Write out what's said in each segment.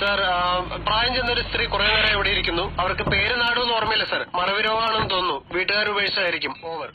Sir പ്രായം ചെന്ന ഒരു സ്ത്രീ കുറെ നേരം ഇവിടെ ഇരിക്കുന്നു. അവർക്ക് പേര് നാടൊന്നും ഓർമ്മയില്ല സർ. മറവി രോഗമാണെന്ന് തോന്നുന്നു. വീട്ടുകാർ ഉപേക്ഷിച്ചായിരിക്കും. ഓവർ.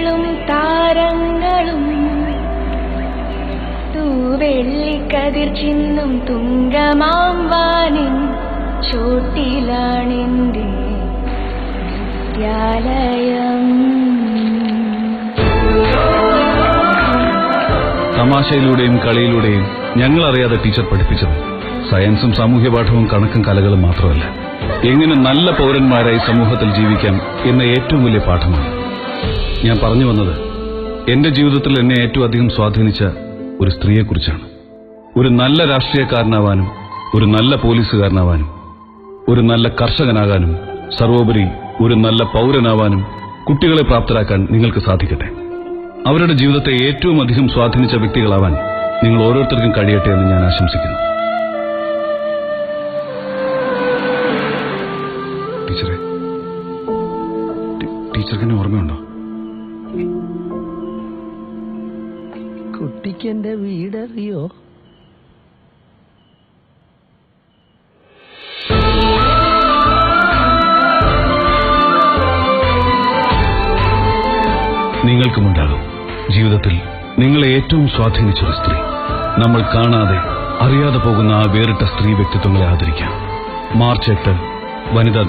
തിങ്കളും താരങ്ങളും. തൂവെള്ളിക്കതിർ ചിന്നും തുങ്കമാം വാനിൻ ചോട്ടിലാണിന്റെ വിദ്യാലയം. തമാശയിലൂടെയും കളിയിലൂടെയും ഞങ്ങൾ അറിയാതെ ടീച്ചർ പഠിപ്പിച്ചത്. സയൻസും സാമൂഹ്യപാഠവും കണക്കും കലകളും മാത്രമല്ല. എങ്ങനെ നല്ല പൗരന്മാരായി സമൂഹത്തിൽ ജീവിക്കാം എന്ന ഏറ്റവും വലിയ പാഠമാണ്. ഞാൻ പറഞ്ഞു വന്നത് എന്റെ ജീവിതത്തിൽ എന്നെ ഏറ്റവും അധികം സ്വാധീനിച്ച ഒരു സ്ത്രീയെക്കുറിച്ചാണ്. ഒരു നല്ല രാഷ്ട്രീയക്കാരനാവാനും ഒരു നല്ല പോലീസുകാരനാവാനും ഒരു നല്ല കർഷകനാകാനും സർവോപരി ഒരു നല്ല പൗരനാവാനും കുട്ടികളെ പ്രാപ്തരാക്കാൻ നിങ്ങൾക്ക് സാധിക്കട്ടെ. അവരുടെ ജീവിതത്തെ ഏറ്റവും അധികം സ്വാധീനിച്ച വ്യക്തികളാവാൻ നിങ്ങൾ ഓരോരുത്തർക്കും കഴിയട്ടെ എന്ന് ഞാൻ ആശംസിക്കുന്നു. ടീച്ചറെ ടീച്ചർക്ക് ഓർമ്മയുണ്ടോ? കുട്ടിക്ക് എന്റെ വീടറിയോ? നിങ്ങൾക്കുമുണ്ടാകും. ജീവിതത്തിൽ നിങ്ങളെ ഏറ്റവും സ്വാധീനിച്ച ഒരു സ്ത്രീ. നമ്മൾ കാണാതെ അറിയാതെ പോകുന്ന ആ വേറിട്ട സ്ത്രീ വ്യക്തിത്വങ്ങളെ ആദരിക്കാം. മാർച്ച് എട്ട് വനിതാ